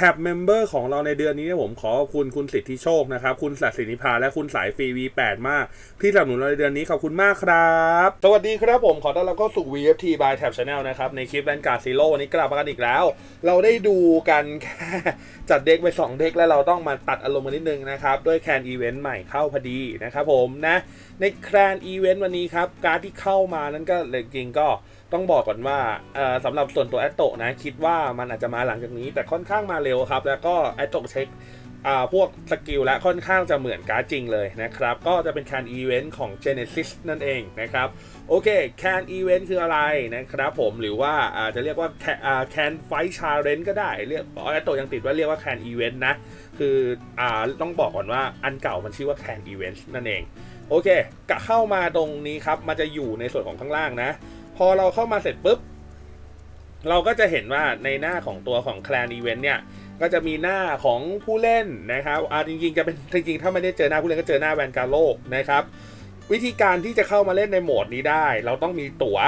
แท็บเมมเบอร์ของเราในเดือนนี้เนี่ยผมขอขอบคุณคุณสิทธิโชคนะครับ คุณสัตย์สินิพาและคุณสายฟรี V8 มาก ที่สนับสนุนเราในเดือนนี้ขอบคุณมากครับ สวัสดีครับผมขอต้อนรับเข้าสู่ VFT by Tab Channel นะครับ ในคลิปแวนการ์ดซีโร่วันนี้กลับมากันอีกแล้ว เราได้ดูกันแค่จัดเด็กไป 2 เด็กแล้วเราต้องมาตัดอารมณ์กันนิดนึงนะครับ ด้วยแคนอีเวนต์ใหม่เข้าพอดีนะครับผมนะในแคนอีเวนต์วันนี้ครับการ์ดที่เข้ามานั้นก็เลยจริงก็ ต้องบอกก่อนว่าสำหรับส่วนตัวแอตโตนะ คิดว่ามันอาจจะมาหลังจากนี้ แต่ค่อนข้างมาเร็วครับ แล้วก็แอตโตเช็คพวกสกิลและค่อนข้างจะเหมือนการ์ดจริงเลยนะครับ ก็จะเป็นแคนอีเวนต์ของ Genesis นั่นเองนะครับ โอเคแคนอีเวนต์คืออะไรนะครับผมหรือว่าอาจะเรียกว่าแคนไฟชาร์เลนก็ได้เรียกแอตโตยังติดว่าเรียกว่าแคนอีเวนต์นะ คืออต้องบอกก่อนว่าอันเก่ามันชื่อว่าแคนอีเวนต์นั่นเองโอเคกะเข้ามาตรงนี้ครับ มันจะอยู่ในส่วนของข้างล่างนะ พอเราเข้ามาเสร็จปุ๊บ เราก็จะเห็นว่าในหน้าของตัวของแคลนอีเวนต์เนี่ย ก็จะมีหน้าของผู้เล่นนะครับอ่าจริงๆจะเป็นจริงๆ ถ้าไม่ได้เจอหน้าผู้เล่นก็เจอหน้าแวนการโลกนะครับ วิธีการที่จะเข้ามาเล่นในโหมดนี้ได้ เราต้องมีตั๋ว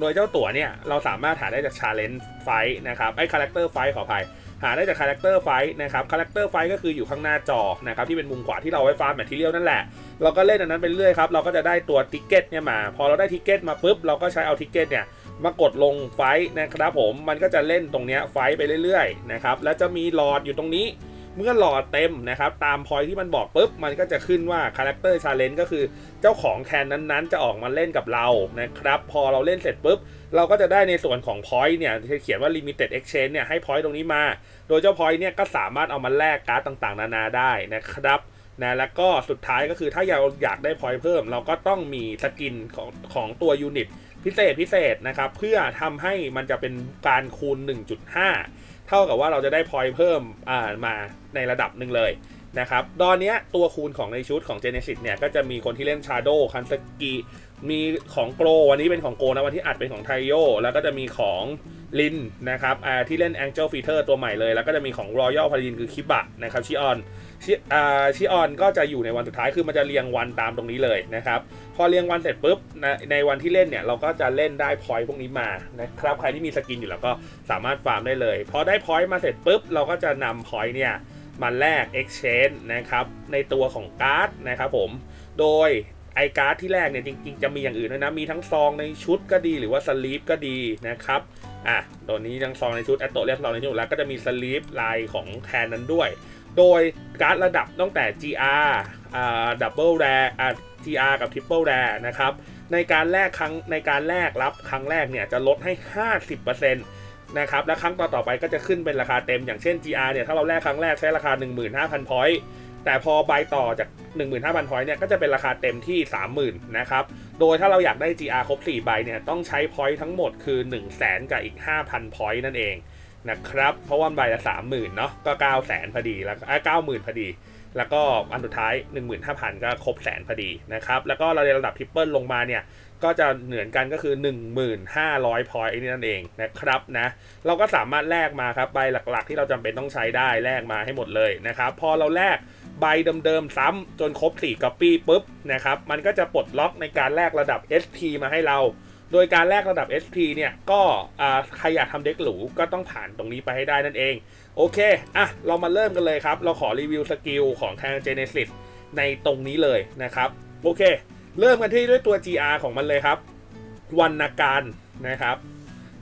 โดยเจ้าตั๋วเนี่ยเราสามารถหาได้จากชาเลนจ์ไฟนะครับไอ้คาแรคเตอร์ไฟขออภัยหาได้จากคาแรคเตอร์ไฟนะครับคาแรคเตอร์ไฟก็คืออยู่ข้างหน้าจอนะครับที่เป็นมุมขวาที่เราไว้ฟาร์มแมทเทียลนั่นแหละ เราก็เล่นอันนั้นไปเรื่อยครับ เราก็จะได้ตัวติกเก็ตเนี่ยมา พอเราได้ติกเก็ตมาปุ๊บ เราก็ใช้เอาติกเก็ตเนี่ยมากดลงไฟท์นะครับผมมันก็จะเล่นตรงเนี้ยไฟท์ไปเรื่อยๆนะครับแล้วจะมีหลอดอยู่ตรงนี้ เมื่อหลอดเต็มนะครับ ตามพอยที่มันบอกปุ๊บ มันก็จะขึ้นว่าคาแรคเตอร์ชาเลนจ์ก็คือเจ้าของแคนนั้นๆ จะออกมาเล่นกับเรานะครับ พอเราเล่นเสร็จปุ๊บ เราก็จะได้ในส่วนของ point เนี่ยที่เขียนว่า limited exchange เนี่ยให้ point ตรงนี้มา โดยเจ้า point เนี่ยก็สามารถเอามาแลกการ์ดต่างๆ นานาได้นะครับนะแล้วก็สุดท้ายก็คือถ้าเราอยากได้ point เพิ่ม เราก็ต้องมีสกินของของตัวยูนิตพิเศษพิเศษนะครับ เพื่อทำให้มันจะเป็นการคูณ 1.5 เท่ากับว่าเราจะได้พอยเพิ่มอ่ามาในระดับหนึ่งเลยนะครับ ตอนนี้ตัวคูณของในชุดของ Genesis เนี่ย ก็จะมีคนที่เล่น Shadow คันสกิ มีของโกลวันนี้เป็นของโกนะวันที่อัดเป็นของไทโยแล้วก็จะมีของลินนะครับอ่าที่เล่น Angel Feeder ตัวใหม่เลย แล้วก็จะมีของ Royal Paladin คือคิบะนะครับชิออนชิอ่าชิออนก็จะอยู่ในวันสุดท้ายคือมันจะเรียงวันตามตรงนี้เลยนะครับ พอเรียงวันเสร็จปุ๊บในในวันที่เล่นเนี่ยเราก็จะเล่นได้พอยต์พวกนี้มานะครับใครที่มีสกินอยู่แล้วก็สามารถฟาร์มได้เลยพอได้พอยต์มาเสร็จปุ๊บเราก็จะนำพอยต์เนี่ยมาแลก exchange นะครับในตัวของการ์ดนะครับผมโดย ไอการ์ดที่แรกเนี่ยจริง ๆ จะมีอย่างอื่นด้วยนะ มีทั้งซองในชุดก็ดีหรือว่าสลีปก็ดีนะครับ อะตัวนี้ทั้งซองในชุดแอตโตเรียบร้อยในชุดแล้วก็จะมีสลีปลายของแคนนั้นด้วย โดยการ์ดระดับตั้งแต่ GR อ่าดับเบิลแรอ่า GR กับ Triple Rare นะครับ ในการแลกครั้งในการแลกรับครั้งแรกเนี่ยจะลดให้ 50%นะครับ และครั้งต่อๆไปก็จะขึ้นเป็นราคาเต็มอย่างเช่น GR เนี่ยถ้าเราแลกครั้งแรกใช้ราคา 15,000 point แต่พอใบต่อจาก 15,000 point เนี่ยก็จะเป็นราคาเต็มที่ 30,000 นะครับ โดยถ้าเราอยากได้ GR ครบ 4 ใบเนี่ยต้องใช้ point ทั้งหมดคือ 1 0 0 0 0แกับอีก 5,000 point นั่นเองนะครับ เพราะว่าใบละ 30,000 เนาะก็ 9 0 0 0 0 0พอดีแล้วเอะ90,000พอดี แล้วก็อันสุดท้าย 15,000 ก็ครบแสนพอดีนะครับ แล้วก็เราในระดับทริปเปิลลงมาเนี่ยก็จะเหมือนกันก็คือ 1,500 พอยต์นี่นั่นเองนะครับนะเราก็สามารถแลกมาครับใบหลักๆ ที่เราจำเป็นต้องใช้ได้แลกมาให้หมดเลยนะครับ พอเราแลก ใบเดิมๆซ้ำจนครบ4 copy ปุ๊บนะครับมันก็จะปลดล็อกในการแลกระดับ SP มาให้เรา โดยการแลกระดับ SP เนี่ยก็ใครอยากทำเด็กหรูก็ต้องผ่านตรงนี้ไปให้ได้นั่นเอง โอเคอะเรามาเริ่มกันเลยครับ เราขอรีวิวสกิลของทาง Genesis ในตรงนี้เลยนะครับ โอเค เริ่มกันที่ด้วยตัว GR ของมันเลยครับวรรณการนะครับ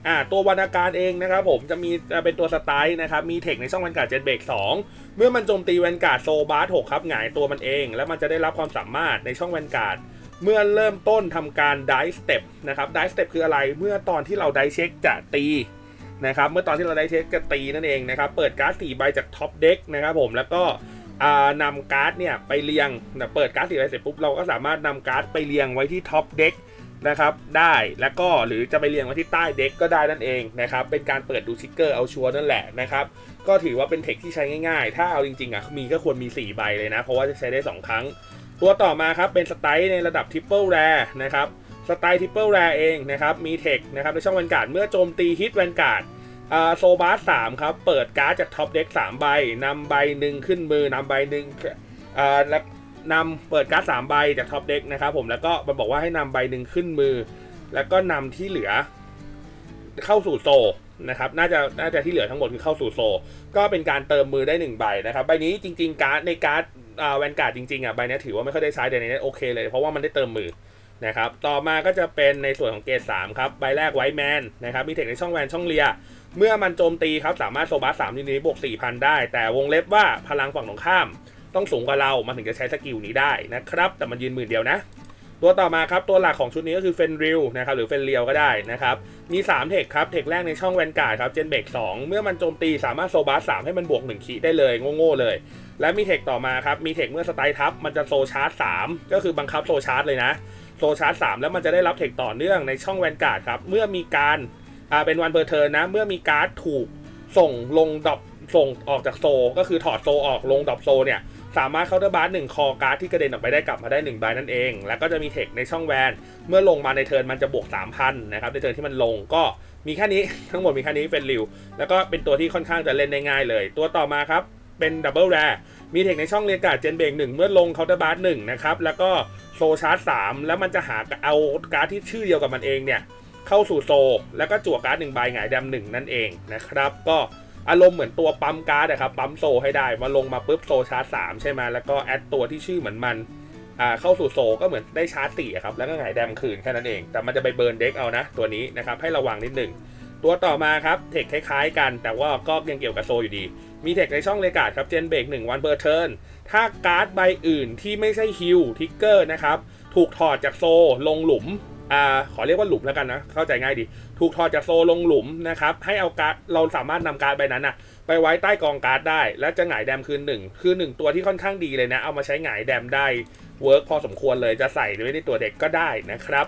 อ่าตัววรรณการเองนะครับผมจะมีจะเป็นตัวสไตล์นะครับมีเทคในช่องแวนการ์ดเจ็ตเบรก2เมื่อมันโจมตีแวนการ์ดโซบาร์6ครับหงายตัวมันเอง แล้วมันจะได้รับความสามารถในช่องแวนการ์ดเมื่อเริ่มต้นทำการไดสเต็ปนะครับไดสเต็ปคืออะไรเมื่อตอนที่เราไดเช็คจะตีนะครับเมื่อตอนที่เราไดเช็คจะตีนั่นเองนะครับเปิดการ์ดสี่ใบจากท็อปเด็กนะครับผมแล้วก็อ่านำการ์ดเนี่ยไปเรียงเปิดการ์ดสี่ใบเสร็จปุ๊บเราก็สามารถนำการ์ดไปเรียงไว้ที่ท็อปเด็ก นะครับได้แล้วก็หรือจะไปเรียงไว้ที่ใต้เด็กก็ได้นั่นเองนะครับเป็นการเปิดดูชิกเกอร์เอาชัวร์นั่นแหละนะครับก็ถือว่าเป็นเทคที่ใช้ง่ายๆ ถ้าเอาจริงๆอะมีก็ควรมี 4 ใบเลยนะ เพราะว่าจะใช้ได้ 2 ครั้ง ตัวต่อมาครับเป็นสไตล์ในระดับทริปเปิลแรนะครับสไตล์ทริปเปิลแรเองนะครับมีเทคนะครับในช่องแวนการ์ดเมื่อโจมตีฮิตแวนการ์ดโซบาสสามครับเปิดการ์ดจากท็อปเด็กสามใบนำใบหนึ่งขึ้นมือนำใบหนึ่งแล้ว นำเปิดการ์ดสามใบจากท็อปเด็กนะครับผมแล้วก็มันบอกว่าให้นำใบหนึ่งขึ้นมือ แล้วก็นำที่เหลือเข้าสู่โซนะครับน่าจะน่าจะที่เหลือทั้งหมดคือเข้าสู่โซ ก็เป็นการเติมมือได้1ใบนะครับใบนี้จริง ๆ การ์ดในการ์ดแวนการ์ดจริงๆอะใบนี้ถือว่าไม่ค่อยได้ใช้แต่ในนี้โอเคเลยเพราะว่ามันได้เติมมือนะครับต่อมาก็จะเป็นในส่วนของเกรด3ครับใบแรกไวท์แมนนะครับมีเทคในช่องแวนช่องเลีย เมื่อมันโจมตีครับสามารถโซบัสสามนี้บวก4,000 ได้ แต่วงเล็บว่าพลังฝั่งตรงข้าม ต้องสูงกว่าเรา มันถึงจะใช้สกิลนี้ได้นะครับ แต่มันยืนหมื่นเดียวนะ ตัวต่อมาครับ ตัวหลักของชุดนี้ก็คือเฟนริลนะครับ หรือเฟนเรียวก็ได้นะครับ มี3เทคครับ เทคแรกในช่องแวนการ์ดครับ เจนเบก2เมื่อมันโจมตีสามารถโซบัส3ให้มันบวก1คีได้เลย โง่ๆเลย และมีเทคต่อมาครับ มีเทคเมื่อสไตล์ทับ มันจะโซชาร์จ3ก็คือบังคับโซชาร์จเลยนะ โซชาร์จ3แล้วมันจะได้รับเทคต่อเนื่องในช่องแวนการ์ดครับ เมื่อมีการอ่าเป็นวันเพอร์เทิร์นนะ เมื่อมีการ์ดถูกส่งลงดรอปส่งออกจากโซ ก็คือถอดโซออกลงดรอปโซเนี่ย สามารถเคาน์เตอร์บาร์หนึ่งคอการ์ดที่กระเด็นออกไปได้กลับมาได้1ใบนั่นเอง แล้วก็จะมีเทคในช่องแวน เมื่อลงมาในเทิร์นมันจะบวก 3,000นะครับในเทิร์นที่มันลงก็มีแค่นี้ทั้งหมดมีแค่นี้เป็นริว แล้วก็เป็นตัวที่ค่อนข้างจะเล่นได้ง่ายเลย ตัวต่อมาครับเป็นดับเบิลแรมีเทคในช่องเรียกาดเจนเบงหนึ่งเมื่อลงเคาน์เตอร์บาร์หนึ่งนะครับแล้วก็โซชาร์จสามแล้วมันจะหาเอาการ์ดที่ชื่อเดียวกับมันเองเนี่ยเข้าสู่โซ แล้วก็จั่วการ์ดหนึ่งใบหงายดำหนึ่งนั่นเองนะครับก็ อารมณ์เหมือนตัวปั๊มการ์ดนะครับปั๊มโซให้ได้มาลงมาปุ๊บโซชาร์จสามใช่ไหมแล้วก็แอดตัวที่ชื่อเหมือนมันอ่าเข้าสู่โซก็เหมือนได้ชาร์จสี่ครับแล้วก็หายแดมคืนแค่นั้นเอง แต่มันจะไปเบิร์นเด็กเอานะ ตัวนี้นะครับให้ระวังนิดหนึ่งตัวต่อมาครับเทคคล้ายๆกัน แต่ว่าก็ยังเกี่ยวกับโซอยู่ดี มีเทคในช่องเลกาดครับเจนเบรกหนึ่งวันเบอร์เทิร์นถ้าการ์ดใบอื่นที่ไม่ใช่ฮิวทิกเกอร์นะครับถูกถอดจากโซลงหลุม อ่าขอเรียกว่าหลุมแล้วกันนะ เข้าใจง่ายดี ถูกถอดจากโซลงหลุมนะครับ ให้เอาการ์ดเราสามารถนำการ์ดใบนั้นนะไปไว้ใต้กองการ์ดได้ แล้วจะหงายแดมคืนหนึ่งคือหนึ่งตัวที่ค่อนข้างดีเลยนะ เอามาใช้หงายแดมได้เวิร์กพอสมควรเลยจะใส่ไว้ในตัวเด็กก็ได้นะครับ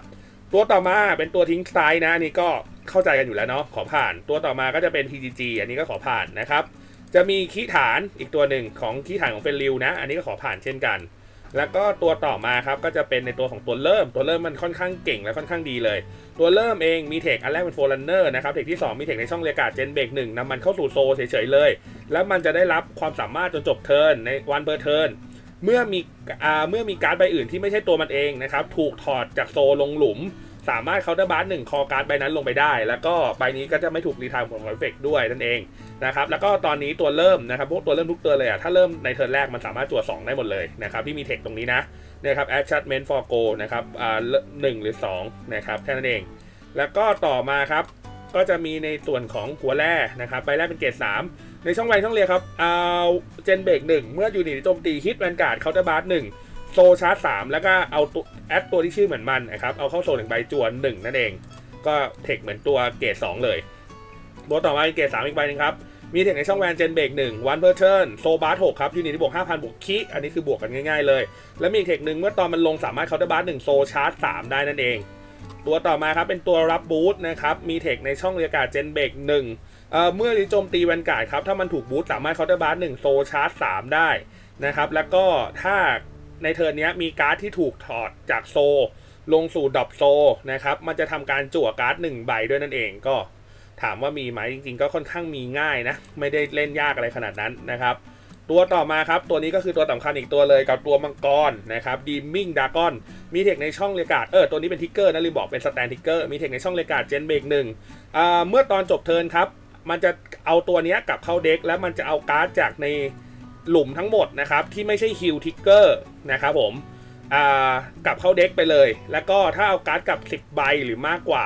ตัวต่อมาเป็นตัวทิ้งไตล์นะอันนี่ก็เข้าใจกันอยู่แล้วเนาะขอผ่าน ตัวต่อมาก็จะเป็น TGG อันนี้ก็ขอผ่านนะครับ จะมีคีฐานอีกตัวหนึ่งของคีฐานของเฟนริวนะ อันนี้ก็ขอผ่านเช่นกัน แล้วก็ตัวต่อมาครับก็จะเป็นในตัวของตัวเริ่ม ตัวเริ่มมันค่อนข้างเก่งและค่อนข้างดีเลย ตัวเริ่มเองมีเทคอันแรกเป็นโฟลันเนอร์นะครับเทคที่ 2 มีเทคในช่องเรียกาเจนเบรกหนึ่งนำมันเข้าสู่โซเฉยๆเลย แล้วมันจะได้รับความสามารถจนจบเทิร์นในวันเบอร์เทิร์นเมื่อมีอ่าเมื่อมีการ์ดใบอื่นที่ไม่ใช่ตัวมันเองนะครับถูกถอดจากโซลงหลุม สามารถเคาน์เตอร์บาร์หนึ่งคอการ์ดใบนั้นลงไปได้ แล้วก็ใบนี้ก็จะไม่ถูกรีทายของเอฟเฟกด้วยนั่นเองนะครับแล้วก็ตอนนี้ตัวเริ่มนะครับพวกตัวเริ่มทุกตัวเลยอะถ้าเริ่มในเทิร์นแรกมันสามารถจั่ว2ได้หมดเลยนะครับที่มีเทคตรงนี้นะเนี่ยครับ attachment for go นะครับอ่าหนึ่งหรือ2นะครับแค่นั้นเอง แล้วก็ต่อมาครับก็จะมีในส่วนของหัวแร่นะครับใบแรกเป็นเกรด3ในช่องแวช่องเรียครับเอาเจนเบรกหนึ่งเมื่อยูนิตโจมตีฮิตแวนการ์ดเคาน์เตอร์บาร์หนึ่ง โซชาร์จสามแล้วก็เอาตัวแอดตัวที่ชื่อเหมือนมันนะครับ เอาเข้าโซหนึ่งใบจวนหนึ่งนั่นเอง ก็เทคเหมือนตัวเกรดสองเลยตัวต่อมาเป็นเกรดสามอีกใบหนึงครับ มีเทคในช่องแวนเจนเบรกหนึ่งวันเพอร์เทิร์นโซบาร์หกครับยูนิตที่บวกห้าพันบวกคิอันนี้คือบวกกันง่ายๆเลย แล้วมีเทคหนึ่งเมื่อตอนมันลงสามารถเคาน์เตอร์บาร์หนึ่งโซชาร์จสามได้นั่นเอง ตัวต่อมาครับเป็นตัวรับบูทนะครับมีเทคในช่องเรียการเจนเบรกหนึ่งเอ่อเมื่อโจมตีแวนการ์ดครับถ้ามันถูกบูทสามารถเคาน์เตอร์บาร์หนึ่งโซชาร์จสามได้นะครับแล้วก็ถ้า ในเทิร์นนี้มีการ์ดที่ถูกถอดจากโซ ลงสู่ดรอปโซนะครับ มันจะทำการจั่วการ์ดหนึ่งใบด้วยนั่นเองก็ถามว่ามีไหมจริง ๆ ก็ค่อนข้างมีง่ายนะ ไม่ได้เล่นยากอะไรขนาดนั้นนะครับ ตัวต่อมาครับ ตัวนี้ก็คือตัวสำคัญอีกตัวเลยกับตัวมังกรนะครับดีมิงดากอนมีเทคในช่องเรกาดเออตัวนี้เป็นทิกเกอร์นะลืมบอกเป็นสแตนทิกเกอร์มีเทคในช่องเรกาดเจนเบรกหนึ่งอ่าเมื่อตอนจบเทิร์นครับมันจะเอาตัวนี้กลับเข้าเด็กแล้วมันจะเอาการ์ดจากใน หลุมทั้งหมดนะครับ ที่ไม่ใช่ฮิลทิกเกอร์นะครับผมกลับเข้าเด็กไปเลย แล้วก็ถ้าเอาการ์ดกลับ 10 ใบหรือมากกว่า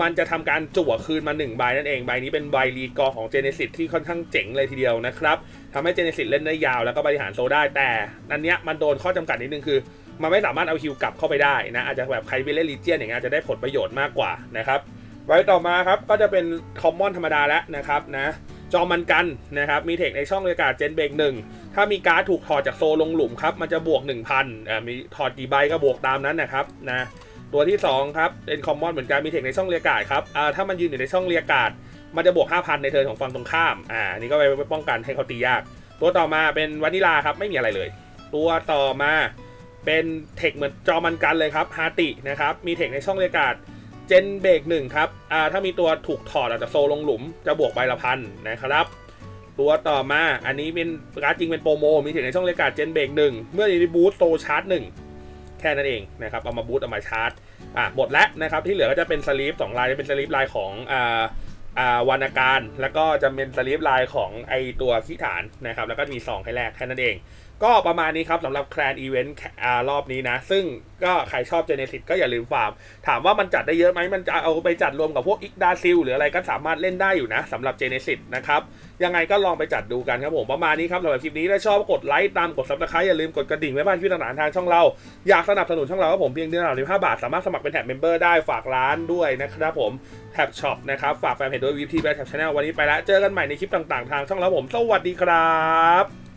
มันจะทำการจั่วคืนมา 1 ใบนั่นเอง ใบนี้เป็นใบรีกอของเจเนซิสที่ค่อนข้างเจ๋งเลยทีเดียวนะครับทำให้เจเนซิสเล่นได้ยาวแล้วก็บริหารโซได้ แต่อันเนี้ยมันโดนข้อจำกัดนิดนึงคือ มันไม่สามารถเอาฮิวกลับเข้าไปได้นะ อาจจะแบบใครไปเล่นลีเจียนอย่างเงี้ยจจะได้ผลประโยชน์มากกว่านะครับ ไว้ต่อมาครับก็จะเป็นคอมมอนธรรมดาแล้วนะครับนะ จอมันกันนะครับ มีเทคในช่องบรรยากาศเจนเบรกหนึ่งถ้ามีการ์ดถูกถอดจากโซลงหลุมครับ มันจะบวก 1,000อ่ามีถอดกี่ใบก็บวกตามนั้นนะครับนะ ตัวที่ 2 ครับ เป็นคอมมอนเหมือนกัน มีเทคในช่องเรียกาดครับอ่าถ้ามันยืนอยู่ในช่องเรียกาดมันจะบวก 5,000 ในเทิร์นของฝั่งตรงข้าม อ่า นี่ก็ไปป้องกันให้เขาตียาก ตัวต่อมาเป็นวานิลาครับ ไม่มีอะไรเลย ตัวต่อมาเป็นเทคเหมือนจอมันกันเลยครับ ฮาตินะครับ มีเทคในช่องเรียกาด เจนเบรกหนึ่งครับอ่าถ้ามีตัวถูกถอดออกจากโซลงหลุมจะบวกใบละพันนะครับ ตัวต่อมาอันนี้เป็นการดจริงเป็นโปรโม มีเทคในช่องเรียกาเจนเบรกหนึ่งเมื่อดีบูสโซชาร์จหนึ่งแค่นั้นเองนะครับเอามาบูสเอามาชาร์จอะหมดแล้วนะครับที่เหลือก็จะเป็นสลีปสองลายจะเป็นสลีปลายของอ่าอ่าวรรณการ แล้วก็จะเป็นสลีปลายของไอตัวขี้ฐานนะครับแล้วก็มีซองให้แลกแค่นั้นเอง ก็ประมาณนี้ครับสำหรับแคลนอีเวนต์รอบนี้นะ ซึ่งก็ใครชอบเจเนซิสก็อย่าลืมฟาร์ม ถามว่ามันจัดได้เยอะไหมมันจะเอาไปจัดรวมกับพวกอิกดาซิลหรืออะไรก็สามารถเล่นได้อยู่นะสำหรับเจเนซิสนะครับ ยังไงก็ลองไปจัดดูกันครับผมประมาณนี้ครับสำหรับคลิปนี้ถ้าชอบกดไลค์ตามกดซับสไครต์อย่าลืมกดกระดิ่งไว้บ้านที่ต่างๆทางช่องเรา อยากสนับสนุนช่องเราครับผมเพียงเดือนละ15บาท สามารถสมัครเป็นแท็บเมมเบอร์ได้ฝากร้านด้วยนะครับผมแท็บช็อปนะครับฝากแฟนเพจด้วยวีทีแบทแท็บชาแนลวันนี้ไปแล้วเจอกันใหม่ในคลิปต่างๆทางช่องเราผม สวัสดีครับ